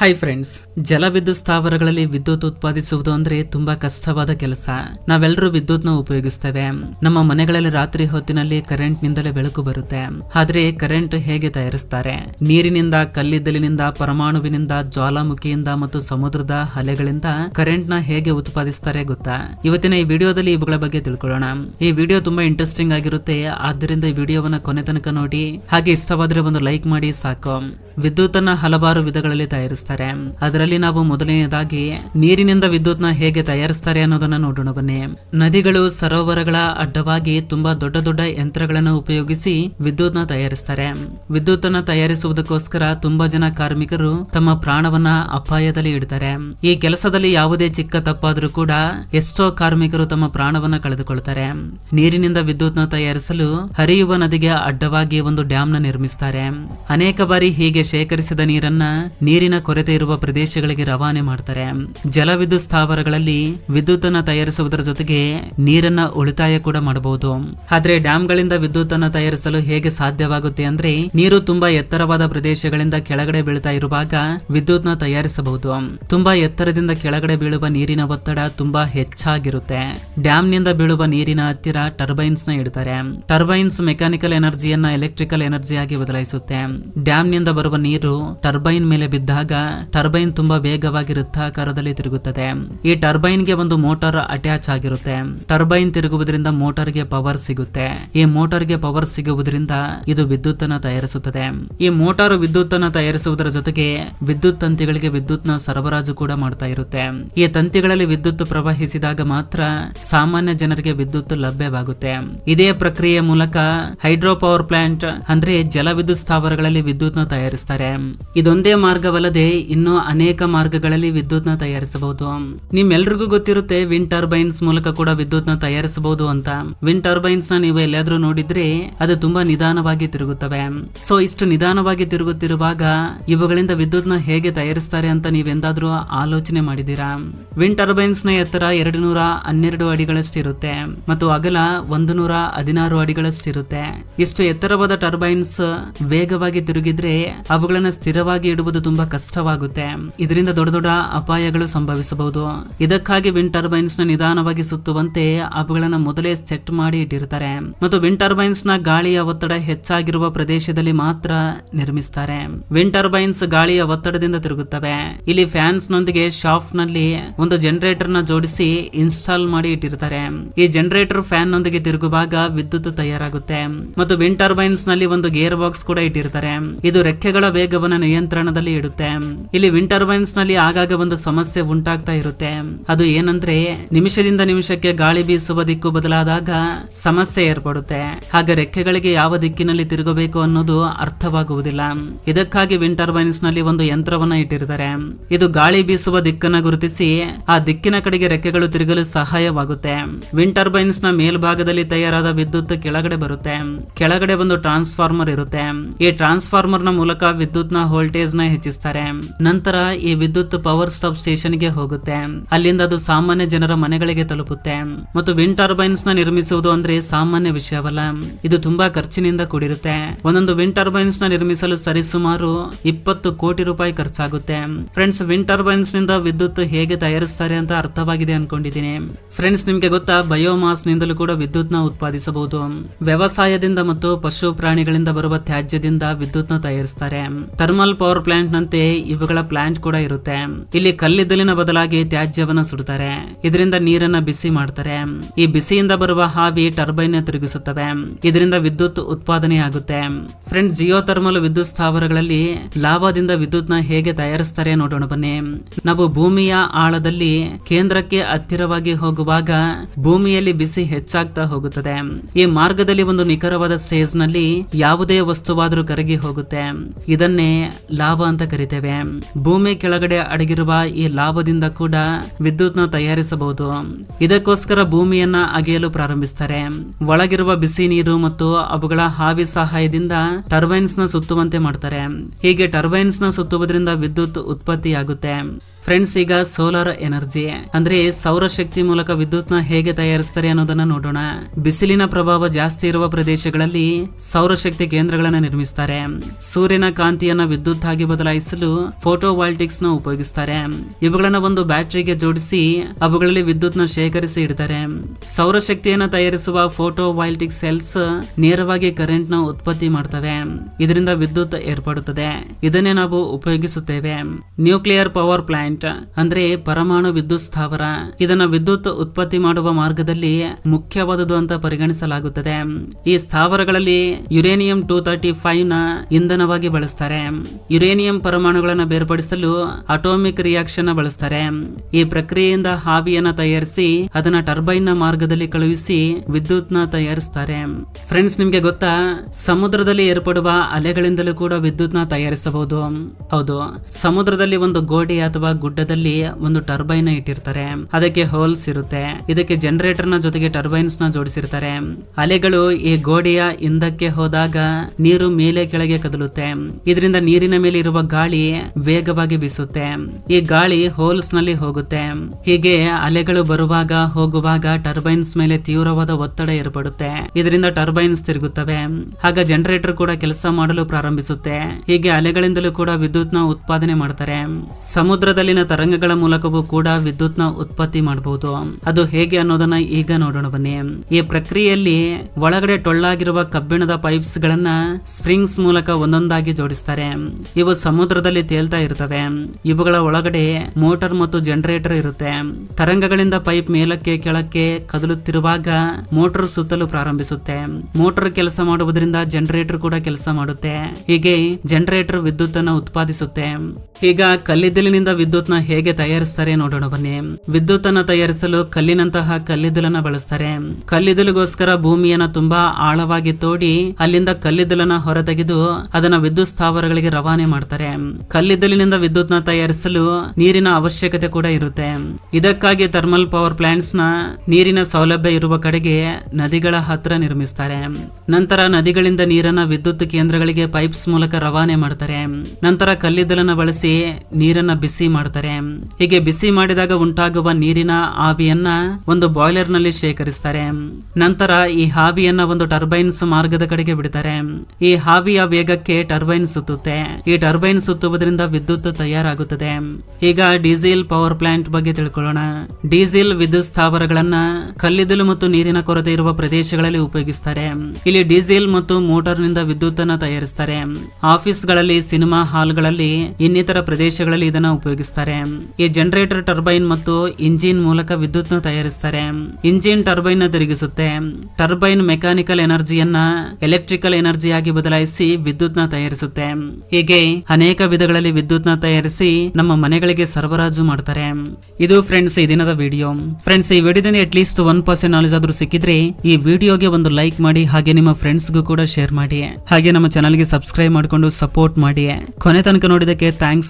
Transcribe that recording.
Hi friends ಜಲವಿದ್ಯುತ್ ಸ್ಥಾವರಗಳಲ್ಲಿ ವಿದ್ಯುತ್ ಉತ್ಪಾದಿಸುವುದು ಅಂದ್ರೆ ತುಂಬಾ ಕಷ್ಟವಾದ ಕೆಲಸ. ನಾವೆಲ್ಲರೂ ನ ಉಪಯೋಗಿಸ್ತೇವೆ. ನಮ್ಮ ಮನೆಗಳಲ್ಲಿ ರಾತ್ರಿ ಹೊತ್ತಿನಲ್ಲಿ ಕರೆಂಟ್ ನಿಂದಲೇ ಬೆಳಕು ಬರುತ್ತೆ. ಆದ್ರೆ ಕರೆಂಟ್ ಹೇಗೆ ತಯಾರಿಸ್ತಾರೆ? ನೀರಿನಿಂದ, ಕಲ್ಲಿದ್ದಲಿನಿಂದ, ಪರಮಾಣುವಿನಿಂದ, ಜ್ವಾಲಾಮುಖಿಯಿಂದ ಮತ್ತು ಸಮುದ್ರದ ಅಲೆಗಳಿಂದ ಕರೆಂಟ್ನ ಹೇಗೆ ಉತ್ಪಾದಿಸ್ತಾರೆ ಗೊತ್ತಾ? ಇವತ್ತಿನ ಈ ವಿಡಿಯೋದಲ್ಲಿ ಇವುಗಳ ಬಗ್ಗೆ ತಿಳ್ಕೊಳ್ಳೋಣ. ಈ ವಿಡಿಯೋ ತುಂಬಾ ಇಂಟ್ರೆಸ್ಟಿಂಗ್ ಆಗಿರುತ್ತೆ. ಆದ್ದರಿಂದ ಈ ವಿಡಿಯೋವನ್ನ ಕೊನೆ ತನಕ ನೋಡಿ. ಹಾಗೆ ಇಷ್ಟವಾದ್ರೆ ಒಂದು ಲೈಕ್ ಮಾಡಿ, ಸಾಕು. ವಿದ್ಯುತ್ ಅನ್ನ ಹಲವಾರು ವಿಧಗಳಲ್ಲಿ ತಯಾರಿಸ್ತಾರೆ. ಅದರಲ್ಲಿ ನಾವು ಮೊದಲನೆಯದಾಗಿ ನೀರಿನಿಂದ ವಿದ್ಯುತ್ನ ಹೇಗೆ ತಯಾರಿಸ್ತಾರೆ ಅನ್ನೋದನ್ನ ನೋಡೋಣ ಬನ್ನಿ. ನದಿಗಳು ಸರೋವರಗಳ ಅಡ್ಡವಾಗಿ ತುಂಬಾ ದೊಡ್ಡ ದೊಡ್ಡ ಯಂತ್ರಗಳನ್ನು ಉಪಯೋಗಿಸಿ ವಿದ್ಯುತ್ನ ತಯಾರಿಸ್ತಾರೆ. ವಿದ್ಯುತ್ ಅನ್ನ ತಯಾರಿಸುವುದಕ್ಕೋಸ್ಕರ ತುಂಬಾ ಜನ ಕಾರ್ಮಿಕರು ತಮ್ಮ ಪ್ರಾಣವನ್ನ ಅಪಾಯದಲ್ಲಿ ಇಡ್ತಾರೆ. ಈ ಕೆಲಸದಲ್ಲಿ ಯಾವುದೇ ಚಿಕ್ಕ ತಪ್ಪಾದ್ರೂ ಕೂಡ ಎಷ್ಟೋ ಕಾರ್ಮಿಕರು ತಮ್ಮ ಪ್ರಾಣವನ್ನ ಕಳೆದುಕೊಳ್ತಾರೆ. ನೀರಿನಿಂದ ವಿದ್ಯುತ್ನ ತಯಾರಿಸಲು ಹರಿಯುವ ನದಿಗೆ ಅಡ್ಡವಾಗಿ ಒಂದು ಡ್ಯಾಮ್ನ ನಿರ್ಮಿಸ್ತಾರೆ. ಅನೇಕ ಬಾರಿ ಹೀಗೆ ಶೇಖರಿಸಿದ ನೀರನ್ನ ನೀರಿನ ಕೊರತೆ ಇರುವ ಪ್ರದೇಶಗಳಿಗೆ ರವಾನೆ ಮಾಡ್ತಾರೆ. ಜಲವಿದ್ಯುತ್ ಸ್ಥಾವರಗಳಲ್ಲಿ ವಿದ್ಯುತ್ ಅನ್ನ ತಯಾರಿಸುವುದರ ಜೊತೆಗೆ ನೀರನ್ನ ಉಳಿತಾಯ ಕೂಡ ಮಾಡಬಹುದು. ಆದ್ರೆ ಡ್ಯಾಮ್ಗಳಿಂದ ವಿದ್ಯುತ್ ಅನ್ನ ತಯಾರಿಸಲು ಹೇಗೆ ಸಾಧ್ಯವಾಗುತ್ತೆ ಅಂದ್ರೆ ನೀರು ತುಂಬಾ ಎತ್ತರವಾದ ಪ್ರದೇಶಗಳಿಂದ ಕೆಳಗಡೆ ಬೀಳ್ತಾ ಇರುವಾಗ ವಿದ್ಯುತ್ನ ತಯಾರಿಸಬಹುದು. ತುಂಬಾ ಎತ್ತರದಿಂದ ಕೆಳಗಡೆ ಬೀಳುವ ನೀರಿನ ಒತ್ತಡ ತುಂಬಾ ಹೆಚ್ಚಾಗಿರುತ್ತೆ. ಡ್ಯಾಮ್ನಿಂದ ಬೀಳುವ ನೀರಿನ ಹತ್ತಿರ ಟರ್ಬೈನ್ಸ್ನ ಇಡ್ತಾರೆ. ಟರ್ಬೈನ್ಸ್ ಮೆಕ್ಯಾನಿಕಲ್ ಎನರ್ಜಿಯನ್ನ ಎಲೆಕ್ಟ್ರಿಕಲ್ ಎನರ್ಜಿ ಆಗಿ ಬದಲಾಯಿಸುತ್ತೆ. ಡ್ಯಾಮ್ನಿಂದ ಬರುವ ನೀರು ಟರ್ಬೈನ್ ಮೇಲೆ ಬಿದ್ದಾಗ ಟರ್ಬೈನ್ ತುಂಬಾ ವೇಗವಾಗಿ ವೃತ್ತಾಕಾರದಲ್ಲಿ ತಿರುಗುತ್ತದೆ. ಈ ಟರ್ಬೈನ್ಗೆ ಒಂದು ಮೋಟಾರ್ ಅಟ್ಯಾಚ್ ಆಗಿರುತ್ತೆ. ಟರ್ಬೈನ್ ತಿರುಗುವುದರಿಂದ ಮೋಟಾರ್ಗೆ ಪವರ್ ಸಿಗುತ್ತೆ. ಈ ಮೋಟಾರ್ಗೆ ಪವರ್ ಸಿಗುವುದರಿಂದ ಇದು ವಿದ್ಯುತ್ ಅನ್ನ ತಯಾರಿಸುತ್ತದೆ. ಈ ಮೋಟಾರ್ ವಿದ್ಯುತ್ ಅನ್ನ ತಯಾರಿಸುವುದರ ಜೊತೆಗೆ ವಿದ್ಯುತ್ ತಂತಿಗಳಿಗೆ ವಿದ್ಯುತ್ನ ಸರಬರಾಜು ಕೂಡ ಮಾಡ್ತಾ ಇರುತ್ತೆ. ಈ ತಂತಿಗಳಲ್ಲಿ ವಿದ್ಯುತ್ ಪ್ರವಹಿಸಿದಾಗ ಮಾತ್ರ ಸಾಮಾನ್ಯ ಜನರಿಗೆ ವಿದ್ಯುತ್ ಲಭ್ಯವಾಗುತ್ತೆ. ಇದೇ ಪ್ರಕ್ರಿಯೆ ಮೂಲಕ ಹೈಡ್ರೋ ಪವರ್ ಪ್ಲಾಂಟ್ ಅಂದ್ರೆ ಜಲವಿದ್ಯುತ್ ಸ್ಥಾವರಗಳಲ್ಲಿ ವಿದ್ಯುತ್ನ ತಯಾರಿಸ್ತಾರೆ. ಇದೊಂದೇ ಮಾರ್ಗವಲ್ಲದೆ ಇನ್ನೂ ಅನೇಕ ಮಾರ್ಗಗಳಲ್ಲಿ ವಿದ್ಯುತ್ನ ತಯಾರಿಸಬಹುದು. ನಿಮ್ಮೆಲ್ರಿಗೂ ಗೊತ್ತಿರುತ್ತೆ ವಿಂಡ್ ಟರ್ಬೈನ್ಸ್ ಮೂಲಕ ಕೂಡ ವಿದ್ಯುತ್ನ ತಯಾರಿಸಬಹುದು ಅಂತ. ವಿಂಡ್ ಟರ್ಬೈನ್ಸ್ನ ನೀವು ಎಲ್ಲಾದ್ರೂ ನೋಡಿದ್ರೆ ಅದು ತುಂಬಾ ನಿಧಾನವಾಗಿ ತಿರುಗುತ್ತವೆ. ಸೊ, ಇಷ್ಟು ನಿಧಾನವಾಗಿ ತಿರುಗುತ್ತಿರುವಾಗ ಇವುಗಳಿಂದ ವಿದ್ಯುತ್ನ ಹೇಗೆ ತಯಾರಿಸ್ತಾರೆ ಅಂತ ನೀವೆಂದಾದ್ರೂ ಆಲೋಚನೆ ಮಾಡಿದೀರಾ ವಿಂಡ್ ಟರ್ಬೈನ್ಸ್ನ ಎತ್ತರ ಎರಡು ನೂರ ಹನ್ನೆರಡು ಅಡಿಗಳಷ್ಟಿರುತ್ತೆ ಮತ್ತು ಅಗಲ ಒಂದು ನೂರ ಹದಿನಾರು ಅಡಿಗಳಷ್ಟಿರುತ್ತೆ. ಇಷ್ಟು ಎತ್ತರವಾದ ಟರ್ಬೈನ್ಸ್ ವೇಗವಾಗಿ ತಿರುಗಿದ್ರೆ ಅವುಗಳನ್ನ ಸ್ಥಿರವಾಗಿ ಇಡುವುದು ತುಂಬಾ ಕಷ್ಟವಾಗುತ್ತೆ ಇದರಿಂದ ದೊಡ್ಡ ದೊಡ್ಡ ಅಪಾಯಗಳು ಸಂಭವಿಸಬಹುದು. ಇದಕ್ಕಾಗಿ ವಿಂಡ್ ಟರ್ಬೈನ್ಸ್ನ ನಿಧಾನವಾಗಿ ಸುತ್ತುವಂತೆ ಅವುಗಳನ್ನು ಮೊದಲೇ ಸೆಟ್ ಮಾಡಿ ಇಟ್ಟಿರುತ್ತಾರೆ. ಮತ್ತು ವಿಂಡ್ ಟರ್ಬೈನ್ಸ್ನ ಗಾಳಿಯ ಒತ್ತಡ ಹೆಚ್ಚಾಗಿರುವ ಪ್ರದೇಶದಲ್ಲಿ ಮಾತ್ರ ನಿರ್ಮಿಸುತ್ತಾರೆ ವಿಂಡ್ ಟರ್ಬೈನ್ಸ್ ಗಾಳಿಯ ಒತ್ತಡದಿಂದ ತಿರುಗುತ್ತವೆ. ಇಲ್ಲಿ ಫ್ಯಾನ್ಸ್ ನೊಂದಿಗೆ ಶಾಫ್ಟ್ನಲ್ಲಿ ಒಂದು ಜನರೇಟರ್ನ ಜೋಡಿಸಿ ಇನ್ಸ್ಟಾಲ್ ಮಾಡಿ ಇಟ್ಟಿರುತ್ತಾರೆ. ಈ ಜನರೇಟರ್ ಫ್ಯಾನ್ ನೊಂದಿಗೆ ತಿರುಗುವಾಗ ವಿದ್ಯುತ್ ತಯಾರಾಗುತ್ತೆ. ಮತ್ತು ವಿಂಡ್ ಟರ್ಬೈನ್ಸ್ನಲ್ಲಿ ಒಂದು ಗೇರ್ ಬಾಕ್ಸ್ ಕೂಡ ಇಟ್ಟಿರ್ತಾರೆ ಇದು ರೆಕ್ಕೆಗಳ ವೇಗವನ್ನು ನಿಯಂತ್ರಣದಲ್ಲಿ ಇಡುತ್ತೆ. ಇಲ್ಲಿ ವಿಂಡ್ ಟರ್ಬೈನ್ಸ್ನಲ್ಲಿ ಆಗಾಗ ಒಂದು ಸಮಸ್ಯೆ ಉಂಟಾಗ್ತಾ ಇರುತ್ತೆ. ಅದು ಏನಂದ್ರೆ, ನಿಮಿಷದಿಂದ ನಿಮಿಷಕ್ಕೆ ಗಾಳಿ ಬೀಸುವ ದಿಕ್ಕು ಬದಲಾದಾಗ ಸಮಸ್ಯೆ ಏರ್ಪಡುತ್ತೆ. ಹಾಗೆ ರೆಕ್ಕೆಗಳಿಗೆ ಯಾವ ದಿಕ್ಕಿನಲ್ಲಿ ತಿರುಗಬೇಕು ಅನ್ನೋದು ಅರ್ಥವಾಗುವುದಿಲ್ಲ. ಇದಕ್ಕಾಗಿ ವಿಂಡ್ ಟರ್ಬೈನ್ಸ್ನಲ್ಲಿ ಒಂದು ಯಂತ್ರವನ್ನ ಇಟ್ಟಿರ್ತಾರೆ. ಇದು ಗಾಳಿ ಬೀಸುವ ದಿಕ್ಕನ್ನ ಗುರುತಿಸಿ ಆ ದಿಕ್ಕಿನ ಕಡೆಗೆ ರೆಕ್ಕೆಗಳು ತಿರುಗಲು ಸಹಾಯವಾಗುತ್ತೆ. ವಿಂಡ್ ಟರ್ಬೈನ್ಸ್ನ ಮೇಲ್ಭಾಗದಲ್ಲಿ ತಯಾರಾದ ವಿದ್ಯುತ್ ಕೆಳಗಡೆ ಬರುತ್ತೆ. ಕೆಳಗಡೆ ಒಂದು ಟ್ರಾನ್ಸ್ಫಾರ್ಮರ್ ಇರುತ್ತೆ. ಈ ಟ್ರಾನ್ಸ್ಫಾರ್ಮರ್ನ ಮೂಲಕ ವಿದ್ಯುತ್ನ ವೋಲ್ಟೇಜ್ನ ಹೆಚ್ಚಿಸ್ತಾರೆ. ನಂತರ ಈ ವಿದ್ಯುತ್ ಪವರ್ ಸ್ಟಾಪ್ ಸ್ಟೇಷನ್ಗೆ ಹೋಗುತ್ತೆ. ಅಲ್ಲಿಂದ ಅದು ಸಾಮಾನ್ಯ ಜನರ ಮನೆಗಳಿಗೆ ತಲುಪುತ್ತೆ. ಮತ್ತು ವಿಂಡ್ ಟರ್ಬೈನ್ಸ್ನ ನಿರ್ಮಿಸುವುದು ಅಂದ್ರೆ ಸಾಮಾನ್ಯ ವಿಷಯವಲ್ಲ. ಇದು ತುಂಬಾ ಖರ್ಚಿನಿಂದ ಕೂಡಿರುತ್ತೆ. ಒಂದೊಂದು ವಿಂಡ್ ಟರ್ಬೈನ್ಸ್ನ ನಿರ್ಮಿಸಲು ಸರಿಸುಮಾರು ಇಪ್ಪತ್ತು ಕೋಟಿ ರೂಪಾಯಿ ಖರ್ಚಾಗುತ್ತೆ. ಫ್ರೆಂಡ್ಸ್ ವಿಂಡ್ ಟರ್ಬೈನ್ಸ್ನಿಂದ ವಿದ್ಯುತ್ ಹೇಗೆ ತಯಾರಿಸ್ತಾರೆ ಅಂತ ಅರ್ಥವಾಗಿದೆ ಅನ್ಕೊಂಡಿದ್ದೀನಿ. ಫ್ರೆಂಡ್ಸ್ ನಿಮ್ಗೆ ಗೊತ್ತಾ ಬಯೋಮಾಸ್ ನಿಂದಲೂ ಕೂಡ ವಿದ್ಯುತ್ನ ಉತ್ಪಾದಿಸಬಹುದು. ವ್ಯವಸಾಯದಿಂದ ಮತ್ತು ಪಶು ಪ್ರಾಣಿಗಳಿಂದ ಬರುವ ತ್ಯಾಜ್ಯದಿಂದ ವಿದ್ಯುತ್ನ ತಯಾರಿಸ್ತಾರೆ. ಥರ್ಮಲ್ ಪವರ್ ಪ್ಲಾಂಟ್ ನಂತೆ ಇವುಗಳ ಪ್ಲಾಂಟ್ ಕೂಡ ಇರುತ್ತೆ. ಇಲ್ಲಿ ಕಲ್ಲಿದ್ದಲಿನ ಬದಲಾಗಿ ತ್ಯಾಜ್ಯವನ್ನ ಸುಡುತ್ತಾರೆ ಇದರಿಂದ ನೀರನ್ನ ಬಿಸಿ ಮಾಡ್ತಾರೆ. ಈ ಬಿಸಿಯಿಂದ ಬರುವ ಹಾವಿ ಟರ್ಬೈನ್ ತಿರುಗಿಸುತ್ತವೆ. ಇದರಿಂದ ವಿದ್ಯುತ್ ಉತ್ಪಾದನೆ ಆಗುತ್ತೆ ಫ್ರೆಂಡ್ ಜಿಯೋ ಥರ್ಮಲ್ ವಿದ್ಯುತ್ ಸ್ಥಾವರಗಳಲ್ಲಿ ಲಾಭದಿಂದ ವಿದ್ಯುತ್ನ ಹೇಗೆ ತಯಾರಿಸ್ತಾರೆ ನೋಡೋಣ ಬನ್ನಿ. ನಾವು ಭೂಮಿಯ ಆಳದಲ್ಲಿ ಕೇಂದ್ರಕ್ಕೆ ಹತ್ತಿರವಾಗಿ ಹೋಗುವಾಗ ಭೂಮಿಯಲ್ಲಿ ಬಿಸಿ ಹೆಚ್ಚಾಗ್ತಾ ಹೋಗುತ್ತದೆ. ಈ ಮಾರ್ಗದಲ್ಲಿ ಒಂದು ನಿಖರವಾದ ಸ್ಟೇಜ್ನಲ್ಲಿ ಯಾವುದೇ ವಸ್ತುವಾದರೂ ಕರಗಿ ಹೋಗುತ್ತೆ. ಇದನ್ನೇ ಲಾಭ ಅಂತ ಕರಿತೇವೆ. ಭೂಮಿ ಕೆಳಗಡೆ ಅಡಗಿರುವ ಈ ಲಾಭದಿಂದ ಕೂಡ ವಿದ್ಯುತ್ನ ತಯಾರಿಸಬಹುದು. ಇದಕ್ಕೋಸ್ಕರ ಭೂಮಿಯನ್ನ ಅಗೆಯಲು ಪ್ರಾರಂಭಿಸ್ತಾರೆ. ಒಳಗಿರುವ ಬಿಸಿ ನೀರು ಮತ್ತು ಅವುಗಳ ಹಾವಿ ಸಹಾಯದಿಂದ ಟರ್ಬೈನ್ಸ್ನ ಸುತ್ತುವಂತೆ ಮಾಡ್ತಾರೆ. ಹೀಗೆ ಟರ್ಬೈನ್ಸ್ನ ಸುತ್ತುವುದರಿಂದ ವಿದ್ಯುತ್ ಉತ್ಪತ್ತಿಯಾಗುತ್ತೆ. ಫ್ರೆಂಡ್ಸ್, ಈಗ ಸೋಲಾರ್ ಎನರ್ಜಿ, ಅಂದ್ರೆ ಸೌರಶಕ್ತಿ ಮೂಲಕ ವಿದ್ಯುತ್ನ ಹೇಗೆ ತಯಾರಿಸ್ತಾರೆ ಅನ್ನೋದನ್ನ ನೋಡೋಣ. ಬಿಸಿಲಿನ ಪ್ರಭಾವ ಜಾಸ್ತಿ ಇರುವ ಪ್ರದೇಶಗಳಲ್ಲಿ ಸೌರಶಕ್ತಿ ಕೇಂದ್ರಗಳನ್ನ ನಿರ್ಮಿಸ್ತಾರೆ. ಸೂರ್ಯನ ಕಾಂತಿಯನ್ನ ವಿದ್ಯುತ್ ಆಗಿ ಬದಲಾಯಿಸಲು ಫೋಟೋವಾಲ್ಟಿಕ್ಸ್ನ ಉಪಯೋಗಿಸ್ತಾರೆ. ಇವುಗಳನ್ನ ಒಂದು ಬ್ಯಾಟರಿಗೆ ಜೋಡಿಸಿ ಅವುಗಳಲ್ಲಿ ವಿದ್ಯುತ್ನ ಶೇಖರಿಸಿ ಇಡ್ತಾರೆ. ಸೌರಶಕ್ತಿಯನ್ನ ತಯಾರಿಸುವ ಫೋಟೋವಾಲ್ಟಿಕ್ ಸೆಲ್ಸ್ ನೇರವಾಗಿ ಕರೆಂಟ್ನ ಉತ್ಪತ್ತಿ ಮಾಡ್ತವೆ. ಇದರಿಂದ ವಿದ್ಯುತ್ ಏರ್ಪಡುತ್ತದೆ. ಇದನ್ನೇ ನಾವು ಉಪಯೋಗಿಸುತ್ತೇವೆ. ನ್ಯೂಕ್ಲಿಯರ್ ಪವರ್ ಪ್ಲಾಂಟ್ ಅಂದ್ರೆ ಪರಮಾಣು ವಿದ್ಯುತ್ ಸ್ಥಾವರ. ಇದನ್ನ ವಿದ್ಯುತ್ ಉತ್ಪತ್ತಿ ಮಾಡುವ ಮಾರ್ಗದಲ್ಲಿ ಮುಖ್ಯವಾದುದು ಅಂತ ಪರಿಗಣಿಸಲಾಗುತ್ತದೆ. ಈ ಸ್ಥಾವರಗಳಲ್ಲಿ ಯುರೇನಿಯಂ ಟೂ ತರ್ಟಿ ಫೈವ್ನ ಇಂಧನವಾಗಿ ಬಳಸ್ತಾರೆ. ಯುರೇನಿಯಂ ಪರಮಾಣುಗಳನ್ನು ಬೇರ್ಪಡಿಸಲು ಅಟೋಮಿಕ್ ರಿಯಾಕ್ಷನ್ ಬಳಸ್ತಾರೆ. ಈ ಪ್ರಕ್ರಿಯೆಯಿಂದ ಹಾವಿಯನ್ನ ತಯಾರಿಸಿ ಅದನ್ನ ಟರ್ಬೈನ್ನ ಮಾರ್ಗದಲ್ಲಿ ಕಳುಹಿಸಿ ವಿದ್ಯುತ್ನ ತಯಾರಿಸ್ತಾರೆ. ಫ್ರೆಂಡ್ಸ್, ನಿಮ್ಗೆ ಗೊತ್ತಾ? ಸಮುದ್ರದಲ್ಲಿ ಏರ್ಪಡುವ ಅಲೆಗಳಿಂದಲೂ ಕೂಡ ವಿದ್ಯುತ್ನ ತಯಾರಿಸಬಹುದು. ಹೌದು. ಸಮುದ್ರದಲ್ಲಿ ಒಂದು ಗೋಡೆ ಅಥವಾ ಗುಡ್ಡದಲ್ಲಿ ಒಂದು ಟರ್ಬೈನ್ ಇಟ್ಟಿರ್ತಾರೆ. ಅದಕ್ಕೆ ಹೋಲ್ಸ್ ಇರುತ್ತೆ. ಇದಕ್ಕೆ ಜನರೇಟರ್ನ ಜೊತೆಗೆ ಟರ್ಬೈನ್ಸ್ನ ಜೋಡಿಸಿರ್ತಾರೆ. ಅಲೆಗಳು ಈ ಗೋಡೆಯ ಹಿಂದಕ್ಕೆ ಹೋದಾಗ ನೀರು ಮೇಲೆ ಕೆಳಗೆ ಕದಲುತ್ತೆ. ಇದರಿಂದ ನೀರಿನ ಮೇಲೆ ಇರುವ ಗಾಳಿ ವೇಗವಾಗಿ ಬೀಸುತ್ತೆ. ಈ ಗಾಳಿ ಹೋಲ್ಸ್ನಲ್ಲಿ ಹೋಗುತ್ತೆ. ಹೀಗೆ ಅಲೆಗಳು ಬರುವಾಗ ಹೋಗುವಾಗ ಟರ್ಬೈನ್ಸ್ ಮೇಲೆ ತೀವ್ರವಾದ ಒತ್ತಡ ಏರ್ಪಡುತ್ತೆ. ಇದರಿಂದ ಟರ್ಬೈನ್ಸ್ ತಿರುಗುತ್ತವೆ. ಆಗ ಜನರೇಟರ್ ಕೂಡ ಕೆಲಸ ಮಾಡಲು ಪ್ರಾರಂಭಿಸುತ್ತೆ. ಹೀಗೆ ಅಲೆಗಳಿಂದಲೂ ಕೂಡ ವಿದ್ಯುತ್ನ ಉತ್ಪಾದನೆ ಮಾಡ್ತಾರೆ. ಸಮುದ್ರದಲ್ಲಿನ ತರಂಗಗಳ ಮೂಲಕವೂ ಕೂಡ ವಿದ್ಯುತ್ ಉತ್ಪತ್ತಿ ಮಾಡಬಹುದು ಅದು ಹೇಗೆ ಅನ್ನೋದನ್ನ ಈಗ ನೋಡೋಣ ಬನ್ನಿ. ಈ ಪ್ರಕ್ರಿಯೆಯಲ್ಲಿ ಒಳಗಡೆ ಟೊಳ್ಳಾಗಿರುವ ಕಬ್ಬಿಣದ ಪೈಪ್ಸ್ ಗಳನ್ನ ಸ್ಪ್ರಿಂಗ್ಸ್ ಮೂಲಕ ಒಂದೊಂದಾಗಿ ಜೋಡಿಸ್ತಾರೆ. ಇವು ಸಮುದ್ರದಲ್ಲಿ ತೇಲ್ತಾ ಇರ್ತವೆ. ಇವುಗಳ ಒಳಗಡೆ ಮೋಟರ್ ಮತ್ತು ಜನರೇಟರ್ ಇರುತ್ತೆ. ತರಂಗಗಳಿಂದ ಪೈಪ್ ಮೇಲಕ್ಕೆ ಕೆಳಕ್ಕೆ ಕದಲುತ್ತಿರುವಾಗ ಮೋಟರ್ ಸುತ್ತಲು ಪ್ರಾರಂಭಿಸುತ್ತೆ. ಮೋಟರ್ ಕೆಲಸ ಮಾಡುವುದರಿಂದ ಜನರೇಟರ್ ಕೂಡ ಕೆಲಸ ಮಾಡುತ್ತೆ. ಹೀಗೆ ಜನರೇಟರ್ ವಿದ್ಯುತ್ ಅನ್ನು ಉತ್ಪಾದಿಸುತ್ತೆ. ಈಗ ಕಲ್ಲಿದ್ದಲಿನಿಂದ ವಿದ್ಯುತ್ನ ಹೇಗೆ ತಯಾರಿಸ್ತಾರೆ ನೋಡೋಣ ಬನ್ನಿ. ವಿದ್ಯುತ್ ಅನ್ನ ತಯಾರಿಸಲು ಕಲ್ಲಿನಂತಹ ಕಲ್ಲಿದ್ದಲನ್ನ ಬಳಸ್ತಾರೆ. ಕಲ್ಲಿದ್ದಲಿಗೋಸ್ಕರ ಭೂಮಿಯನ್ನ ತುಂಬಾ ಆಳವಾಗಿ ತೋಡಿ ಅಲ್ಲಿಂದ ಕಲ್ಲಿದ್ದಲನ್ನ ಹೊರತೆಗೆದು ಅದನ್ನ ವಿದ್ಯುತ್ ಸ್ಥಾವರಗಳಿಗೆ ರವಾನೆ ಮಾಡ್ತಾರೆ. ಕಲ್ಲಿದ್ದಲಿನಿಂದ ವಿದ್ಯುತ್ನ ತಯಾರಿಸಲು ನೀರಿನ ಅವಶ್ಯಕತೆ ಕೂಡ ಇರುತ್ತೆ. ಇದಕ್ಕಾಗಿ ಥರ್ಮಲ್ ಪವರ್ ಪ್ಲಾಂಟ್ಸ್ನ ನೀರಿನ ಸೌಲಭ್ಯ ಇರುವ ಕಡೆಗೆ ನದಿಗಳ ಹತ್ರ ನಿರ್ಮಿಸ್ತಾರೆ. ನಂತರ ನದಿಗಳಿಂದ ನೀರನ್ನ ವಿದ್ಯುತ್ ಕೇಂದ್ರಗಳಿಗೆ ಪೈಪ್ಸ್ ಮೂಲಕ ರವಾನೆ ಮಾಡ್ತಾರೆ. ನಂತರ ಕಲ್ಲಿದ್ದಲನ್ನ ಬಳಸಿ ನೀರನ್ನ ಬಿಸಿ ಮಾಡ್ತಾರೆ ಹೀಗೆ ಬಿಸಿ ಮಾಡಿದಾಗ ಉಂಟಾಗುವ ನೀರಿನ ಆವಿಯನ್ನ ಒಂದು ಬಾಯ್ಲರ್ನಲ್ಲಿ ಶೇಖರಿಸ್ತಾರೆ. ನಂತರ ಈ ಹಾವಿಯನ್ನ ಒಂದು ಟರ್ಬೈನ್ಸ್ ಮಾರ್ಗದ ಕಡೆಗೆ ಬಿಡ್ತಾರೆ. ಈ ಹಾವಿಯ ವೇಗಕ್ಕೆ ಟರ್ಬೈನ್ ಸುತ್ತುತ್ತೆ. ಈ ಟರ್ಬೈನ್ ಸುತ್ತುವುದರಿಂದ ವಿದ್ಯುತ್ ತಯಾರಾಗುತ್ತದೆ. ಈಗ ಡೀಸೆಲ್ ಪವರ್ ಪ್ಲಾಂಟ್ ಬಗ್ಗೆ ತಿಳ್ಕೊಳ್ಳೋಣ. ಡೀಸೆಲ್ ವಿದ್ಯುತ್ ಸ್ಥಾವರಗಳನ್ನ ಕಲ್ಲಿದ್ದಲು ಮತ್ತು ನೀರಿನ ಕೊರತೆ ಇರುವ ಪ್ರದೇಶಗಳಲ್ಲಿ ಉಪಯೋಗಿಸ್ತಾರೆ. ಇಲ್ಲಿ ಡೀಸೆಲ್ ಮತ್ತು ಮೋಟಾರ್ನಿಂದ ವಿದ್ಯುತ್ ಅನ್ನ ತಯಾರಿಸ್ತಾರೆ. ಆಫೀಸ್ಗಳಲ್ಲಿ, ಸಿನಿಮಾ ಹಾಲ್ಗಳಲ್ಲಿ, ಇನ್ನಿತರ ಪ್ರದೇಶಗಳಲ್ಲಿ ಇದನ್ನ ಉಪಯೋಗಿಸ್ತಾರೆ. ಈ ಜನರೇಟರ್ ಟರ್ಬೈನ್ ಮತ್ತು ಇಂಜಿನ್ ಮೂಲಕ ವಿದ್ಯುತ್ನ ತಯಾರಿಸ್ತಾರೆ ಇಂಜಿನ್ ಟರ್ಬೈನ್ ತಿರುಗಿಸುತ್ತೆ. ಟರ್ಬೈನ್ ಮೆಕ್ಯಾನಿಕಲ್ ಎನರ್ಜಿಯನ್ನ ಎಲೆಕ್ಟ್ರಿಕಲ್ ಎನರ್ಜಿಯಾಗಿ ಬದಲಾಯಿಸಿ ವಿದ್ಯುತ್ನ ತಯಾರಿಸುತ್ತೆ. ಹೀಗೆ ಅನೇಕ ವಿಧಗಳಲ್ಲಿ ವಿದ್ಯುತ್ನ ತಯಾರಿಸಿ ನಮ್ಮ ಮನೆಗಳಿಗೆ ಸರಬರಾಜು ಮಾಡ್ತಾರೆ. ಇದು ಫ್ರೆಂಡ್ಸ್ ಈ ದಿನದ ವಿಡಿಯೋ ಫ್ರೆಂಡ್ಸ್ ಈ ವಿಡಿಯೋದಿಂದ at least one percent knowledge ಆದ್ರೂ ಸಿಕ್ಕಿದ್ರೆ ಈ ವಿಡಿಯೋಗೆ ಒಂದು ಲೈಕ್ ಮಾಡಿ, ಹಾಗೆ ನಿಮ್ಮ ಫ್ರೆಂಡ್ಸ್ಗೂ ಕೂಡ ಶೇರ್ ಮಾಡಿ. ಹಾಗೆ ನಮ್ಮ ಚಾನಲ್ಗೆ ಸಬ್ಸ್ಕ್ರೈಬ್ ಮಾಡಿಕೊಂಡು ಸಪೋರ್ಟ್ ಮಾಡಿ. ಕೊನೆ ತನಕ ನೋಡಿದಕ್ಕೆ ಥ್ಯಾಂಕ್ಸ್